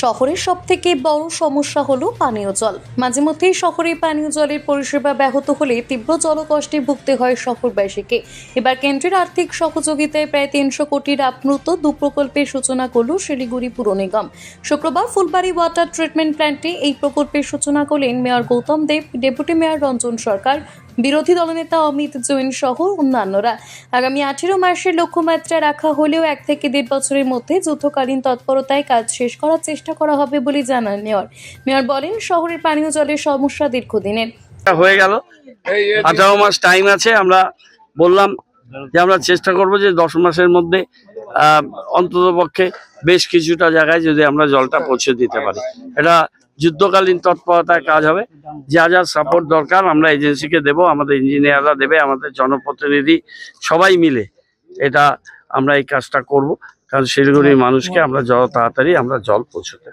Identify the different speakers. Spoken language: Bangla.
Speaker 1: শহরের সব থেকে বড় সমস্যা হলো পানীয় জল। মাঝে মধ্যেই শহরে পানীয় জলের পরিষেবা ব্যাহত হলে তীব্র জলকষ্টে ভুগতে হয় শহরবাসীকে। এবার কেন্দ্রের আর্থিক সহযোগিতায় প্রায় তিনশো কোটির আপ্লুত দু প্রকল্পের সূচনা করল শিলিগুড়ি পুর নিগম। শুক্রবার ফুলবাড়ি ওয়াটার ট্রিটমেন্ট প্ল্যান্টে এই প্রকল্পের সূচনা করলেন mayor Gautam Deb, deputy mayor Ranjan Sarkar বিরোধী দলনেতা অমিত জৈন সহ অন্যান্যরা। আগামী আঠেরো মাসের লক্ষ্যমাত্রা রাখা হলেও এক থেকে দেড় বছরের মধ্যে যুদ্ধকালীন তৎপরতায় কাজ শেষ করার চেষ্টা করা হবে বলে জানান মেয়র। মেয়র বলেন শহরের পানীয় জলের সমস্যা দীর্ঘদিনের।
Speaker 2: হয়ে গেল। আঠারো মাস টাইম আছে আমরা বললাম যে আমরা চেষ্টা করব যে দশ মাসের মধ্যে অন্তত পক্ষে বেশ কিছুটা জায়গায় যদি আমরা জলটা পৌঁছে দিতে পারি। এটা যুদ্ধকালীন তৎপরতায় কাজ হবে। যা যা সাপোর্ট দরকার, আমরা এজেন্সিকে দেব, আমাদের ইঞ্জিনিয়াররা দেবে, আমাদের জনপ্রতিনিধি সবাই মিলে এটা আমরা এই কাজটা করব। কারণ শিলিগুড়ির মানুষকে আমরা যত তাড়াতাড়ি আমরা জল পৌঁছতে